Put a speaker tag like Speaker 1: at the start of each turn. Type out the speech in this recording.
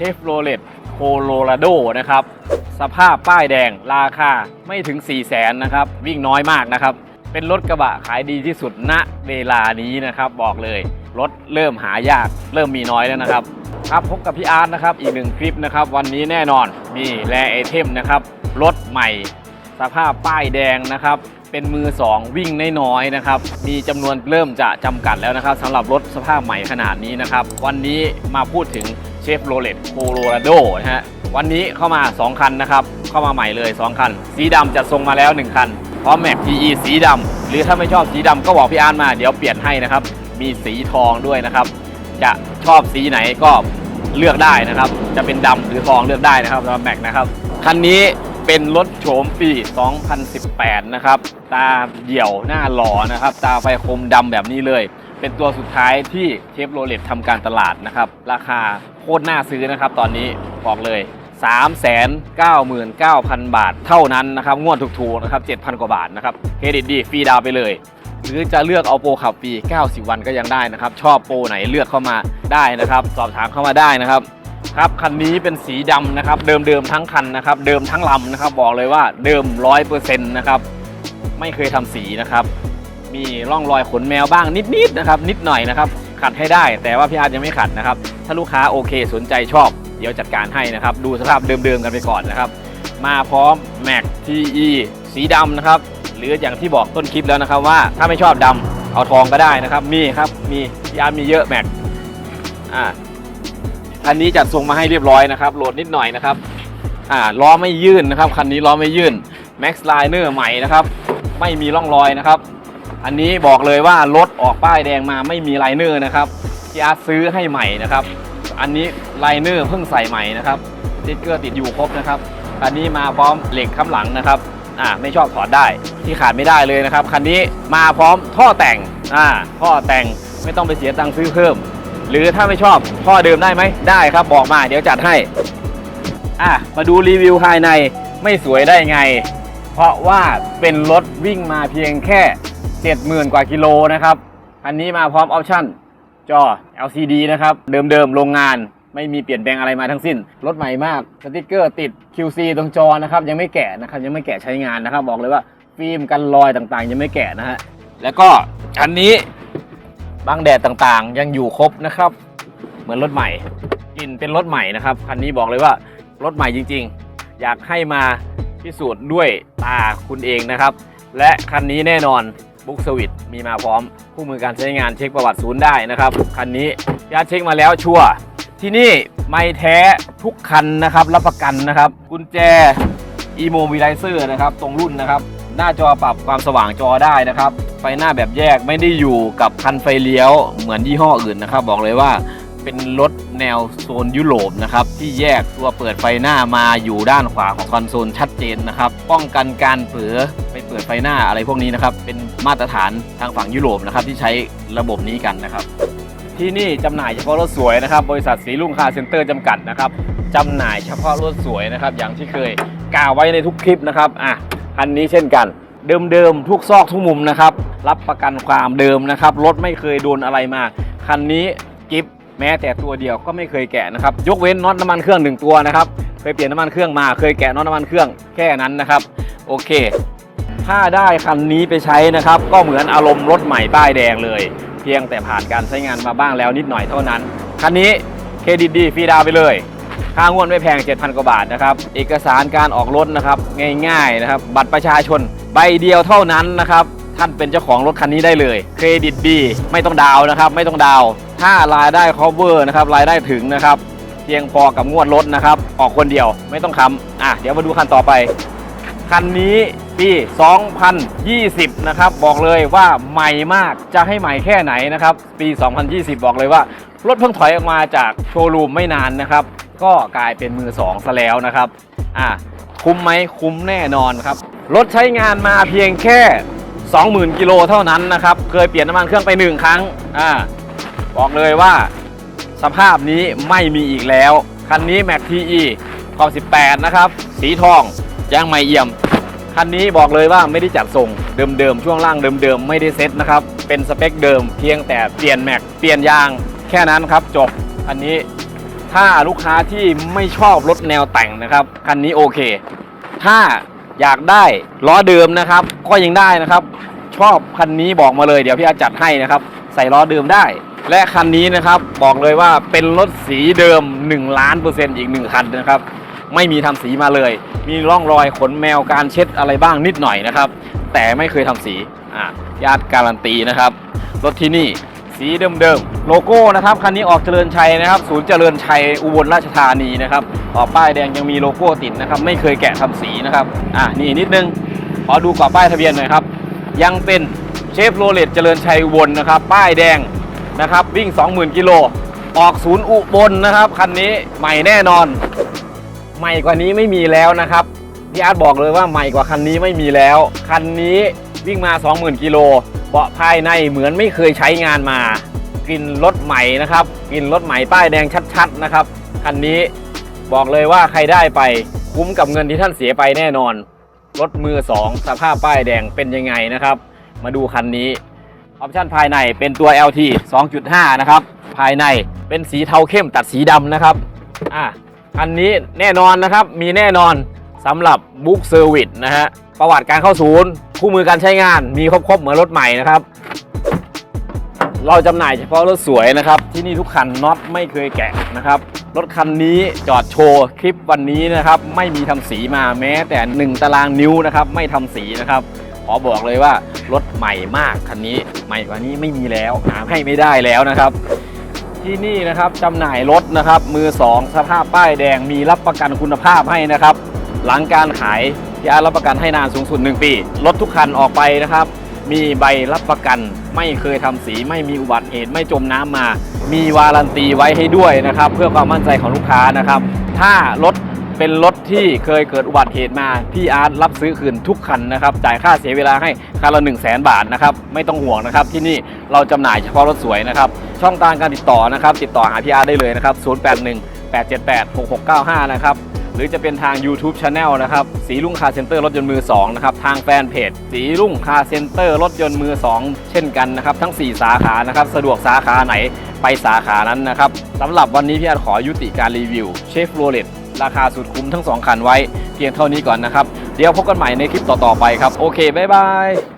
Speaker 1: เชฟโรเลตโคโลราโดนะครับ สภาพป้ายแดงราคาไม่ถึง 4 0 0แสนนะครับ วิ่งน้อยมากนะครับ เป็นรถกระบะขายดีที่สุดณเวลานี้นะครับบอกเลย รถเริ่มหายากเริ่มมีน้อยแล้วนะครับ ครับพบกับพี่อาร์ตนะครับ อีกหนึ่งคลิปนะครับ วันนี้แน่นอนมีแรไอเทมนะครับ รถใหม่ สภาพป้ายแดงนะครับเป็นมือ 2 วิ่งน้อยๆนะครับ มีจำนวนเริ่มจะจำกัดแล้วนะครับสำหรับรถสภาพใหม่ขนาดนี้นะครับ วันนี้มาพูดถึง ฟโรเลตโคโลราโดนะฮะ วันนี้เข้ามา 2 คันนะครับ เข้ามาใหม่เลย 2 คัน สีดำจัดทรงมาแล้ว 1 คัน พร้อมแม็ก TE สีดำ หรือถ้าไม่ชอบสีดำก็บอกพี่อาร์ตมา เดี๋ยวเปลี่ยนให้นะครับ มีสีทองด้วยนะครับ จะชอบสีไหนก็เลือกได้นะครับ จะเป็นดำหรือทองเลือกได้นะครับสำหรับแม็กนะครับ คันนี้เป็นรถโฉมปี 2018 นะครับ ตาเดี่ยวหน้าหล่อนะครับ ตาไฟคมดำแบบนี้เลย เป็นตัวสุดท้ายที่เชฟโรเลตทำการตลาดนะครับ ราคา ตรน่าซื้อนะครับตอนนี้บอกเลย 399,000 บาทเท่านั้นนะครับงวดถูกๆนะครับ 7,000 กว่าบาทนะครับเครดิตดีฟรีดาวไปเลยหรือจะเลือกเอาโปรขับฟรี 90 วันก็ยังได้นะครับ ชอบโปรไหนเลือกเข้ามาได้นะครับ สอบถามเข้ามาได้นะครับ ครับคันนี้เป็นสีดำนะครับ เดิมๆทั้งคันนะครับ เดิมทั้งลำนะครับ บอกเลยว่าเดิม 100%นะครับ ไม่เคยทำสีนะครับ มีร่องรอยขนแมวบ้างนิดๆนะครับ นิดหน่อยนะครับ ขัดให้ได้ แต่ว่าพี่อาร์ตยังไม่ขัดนะครับ ถ้าลูกค้าโอเคสนใจชอบ เดี๋ยวจัดการให้นะครับ ดูสภาพเดิมๆกันไปก่อนนะครับ มาพร้อม Mac TE สีดำนะครับ หรืออย่างที่บอกต้นคลิปแล้วนะครับว่าถ้าไม่ชอบดำเอาทองก็ได้นะครับ มีครับมีพี่าร์ตมีเยอะ Mac อ่าคันนี้จัดทรงมาให้เรียบร้อยนะครับโหลดนิดหน่อยนะครับอ่าล้อไม่ยื่นนะครับคันนี้ล้อไม่ยื่น Max Liner ใหม่นะครับ ไม่มีร่องรอยนะครับ อันนี้บอกเลยว่ารถออกป้ายแดงมาไม่มีไลเนอร์นะครับ พี่อาร์ตซื้อให้ใหม่นะครับ อันนี้ไลเนอร์เพิ่งใส่ใหม่นะครับสติ๊กเกอร์ติดอยู่ครบนะครับ อันนี้มาพร้อมเหล็กข้างหลังนะครับอ่าไม่ชอบถอดได้ที่ขาดไม่ได้เลยนะครับคันนี้มาพร้อมท่อแต่งอ่าท่อแต่งไม่ต้องไปเสียตังค์ซื้อเพิ่ม หรือถ้าไม่ชอบท่อเดิมได้ไหมได้ครับบอกมาเดี๋ยวจัดให้อะมาดูรีวิวภายในไม่สวยได้ไง เพราะว่าเป็นรถวิ่งมาเพียงแค่ 70,000 กว่ากิโลนะครับ อันนี้มาพร้อมออปชั่น จอ LCD นะครับ เดิมๆโรงงานไม่มีเปลี่ยนแปลงอะไรมาทั้งสิ้น รถใหม่มากสติกเกอร์ติด QC ตรงจอนะครับ ยังไม่แกะนะครับ ยังไม่แกะใช้งานนะครับ บอกเลยว่าฟิล์มกันรอยต่างๆ ยังไม่แกะนะฮะ แล้วก็อันนี้บังแดดต่างๆ ยังอยู่ครบนะครับ เหมือนรถใหม่กลิ่นเป็นรถใหม่นะครับคันนี้บอกเลยว่ารถใหม่จริงๆ อยากให้มาพิสูจน์ด้วยตาคุณเองนะครับ และคันนี้แน่นอน บุ๊กสวิตมีมาพร้อมคู่มือการใช้งานเช็คประวัติศูนย์ได้นะครับ คันนี้ญาติเช็คมาแล้วชัวร์ที่นี่ไม่แท้ทุกคันนะครับ รับประกันนะครับ กุญแจ e-mobilizer นะครับ ตรงรุ่นนะครับ หน้าจอปรับความสว่างจอได้นะครับ ไฟหน้าแบบแยกไม่ได้อยู่กับคันไฟเลี้ยวเหมือนยี่ห้ออื่นนะครับ บอกเลยว่าเป็นรถแนวโซนยุโรปนะครับ ที่แยกตัวเปิดไฟหน้ามาอยู่ด้านขวาของคอนโซลชัดเจนนะครับ ป้องกันการเผลอ เปิดไฟหน้าอะไรพวกนี้นะครับ เป็นมาตรฐานทางฝั่งยุโรปนะครับที่ใช้ระบบนี้กันนะครับ ที่นี่จำหน่ายเฉพาะรถสวยนะครับ บริษัทสีลุ่งคาเซ็นเตอร์จำกัดนะครับจำหน่ายเฉพาะรถสวยนะครับ อย่างที่เคยกล่าวไว้ในทุกคลิปนะครับอะคันนี้เช่นกัน เดิมๆทุกซอกทุกมุมนะครับ รับประกันความเดิมนะครับรถไม่เคยโดนอะไรมาคันนี้กิฟแม้แต่ตัวเดียวก็ไม่เคยแกะนะครับ ยกเว้นน็อตน้ำมันเครื่องหนึ่งตัวนะครับ เคยเปลี่ยนน้ำมันเครื่องมา เคยแกะน็อตน้ำมันเครื่องแค่นั้นนะครับ โอเค ถ้าได้คันนี้ไปใช้นะครับ ก็เหมือนอารมณ์รถใหม่ป้ายแดงเลย เพียงแต่ผ่านการใช้งานมาบ้างแล้วนิดหน่อยเท่านั้น คันนี้เครดิตดีฟรีดาวไปเลยค่างวดไม่แพง 7,000 กว่าบาทนะครับ เอกสารการออกรถนะครับง่ายๆนะครับ บัตรประชาชนใบเดียวเท่านั้นนะครับ ท่านเป็นเจ้าของรถคันนี้ได้เลย เครดิตดีไม่ต้องดาวนะครับ ไม่ต้องดาว ถ้ารายได้ cover นะครับ รายได้ถึงนะครับ เพียงพอกับงวดรถนะครับ ออกคนเดียวไม่ต้องค้ำอะเดี๋ยวมาดูคันต่อไป คันนี้ปี 2020 นะครับ บอกเลยว่าใหม่มากจะให้ใหม่แค่ไหนนะครับ ปี 2020 บอกเลยว่ารถเพิ่งถอยออกมาจากโชว์รูมไม่นานนะครับ ก็กลายเป็นมือสองซะแล้วนะครับอะคุ้มไหมคุ้มแน่นอนครับ รถใช้งานมาเพียงแค่ 20,000 กิโลเท่านั้นนะครับ เคยเปลี่ยนน้ำมันเครื่องไปหนึ่งครั้งอ่าบอกเลยว่าสภาพนี้ไม่มีอีกแล้ว คันนี้ Mac TE ขอบ18 นะครับ สีทอง ยางไม่เอี่ยม คันนี้บอกเลยว่าไม่ได้จัดส่งเดิมๆ ช่วงล่างเดิมๆ ไม่ได้เซ็ตนะครับ เป็นสเปคเดิมเพียงแต่เปลี่ยนแม็กเปลี่ยนยางแค่นั้นครับจบอันนี้ถ้าลูกค้าที่ไม่ชอบรถแนวแต่งนะครับ คันนี้โอเค ถ้าอยากได้ล้อเดิมนะครับ ก็ยังได้นะครับ ชอบคันนี้บอกมาเลยเดี๋ยวพี่อาจัดให้นะครับ ใส่ล้อเดิมได้ และคันนี้นะครับบอกเลยว่าเป็นรถสีเดิม1ล้านเปอร์เซ็นต์อีกหนึ่งคันนะครับ ไม่มีทำสีมาเลย มีร่องรอยขนแมวการเช็ดอะไรบ้างนิดหน่อยนะครับ แต่ไม่เคยทำสีอะญาติการันตีนะครับ รถที่นี่สีเดิมๆโลโก้นะครับคันนี้ออกเจริญชัยนะครับ ศูนย์เจริญชัยอุบลราชธานีนะครับต่อป้ายแดงยังมีโลโก้ติดนะครับ ไม่เคยแกะทำสีนะครับอะนี่นิดนึงขอดูกรอบป้ายทะเบียนหน่อยครับ ยังเป็นเชฟโรเลตเจริญชัยอุบลนะครับ ป้ายแดงนะครับ วิ่ง 20,000 กิโล ออกศูนย์อุบลนะครับ คันนี้ใหม่แน่นอน ใหม่กว่านี้ไม่มีแล้วนะครับพี่อาร์ตบอกเลยว่าใหม่กว่าคันนี้ไม่มีแล้ว คันนี้วิ่งมา 20,000กิโลเบาะภายในเหมือนไม่เคยใช้งานมากลิ่นรถใหม่นะครับกลิ่นรถใหม่ป้ายแดงชัดๆนะครับคันนี้บอกเลยว่าใครได้ไปคุ้มกับเงินที่ท่านเสียไปแน่นอนรถมือ 2 สภาพป้ายแดงเป็นยังไงนะครับ มาดูคันนี้ออปชั่นภายในเป็นตัว LT 2.5 นะครับ ภายในเป็นสีเทาเข้มตัดสีดำนะครับอะ อันนี้แน่นอนนะครับ มีแน่นอนสำหรับบุ๊กเซอร์วิสนะฮะ ประวัติการเข้าศูนย์ คู่มือการใช้งาน มีครบๆเหมือนรถใหม่นะครับ เราจำหน่ายเฉพาะรถสวยนะครับ ที่นี่ทุกคันน็อตไม่เคยแกะนะครับ รถคันนี้จอดโชว์คลิปวันนี้นะครับ ไม่มีทำสีมาแม้แต่ 1 ตารางนิ้วนะครับ ไม่ทำสีนะครับขอบอกเลยว่ารถใหม่มากคันนี้ใหม่กว่านี้ไม่มีแล้วหาให้ไม่ได้แล้วนะครับ ที่นี่นะครับจำหน่ายรถนะครับมือ 2 สภาพป้ายแดงมีรับประกันคุณภาพให้นะครับ หลังการขายพี่ารับประกันให้นานสูงสุด 1 ปี รถทุกคันออกไปนะครับ มีใบรับประกันไม่เคยทำสีไม่มีอุบัติเหตุไม่จมน้ำมา มีวารันตีไว้ให้ด้วยนะครับ เพื่อความมั่นใจของลูกค้านะครับ ถ้ารถเป็นรถที่เคยเกิดอุบัติเหตุมา พี่อาร์ตรับซื้อคืนทุกคันนะครับ จ่ายค่าเสียเวลาให้คันละ 1 0 0 0 0แบาทนะครับ ไม่ต้องห่วงนะครับ ที่นี่เราจำหน่ายเฉพาะรถสวยนะครับ ช่องทางการติดต่อนะครับ ติดต่อหาพี่อาร์ได้เลยนะครับ 081 878 6695 นะครับ หรือจะเป็นทาง YouTube Channel นะครับ สีรุ่งคาร์เซ็นเตอร์รถยนต์มือ 2 นะครับ ทางแฟนเพจ สีรุ่งคาร์เซ็นเตอร์รถยนต์มือ 2 เช่นกันนะครับ ทั้ง 4 สาขานะครับ สะดวกสาขาไหนไปสาขานั้นนะครับสำหรับวันนี้พี่อาร์ขอยุติการรีวิวเชฟโรเลตราคาสุดคุ้มทั้ง 2 คันไว้ เพียงเท่านี้ก่อนนะครับ เดี๋ยวพบกันใหม่ในคลิปต่อๆไปครับ โอเค บ๊ายบาย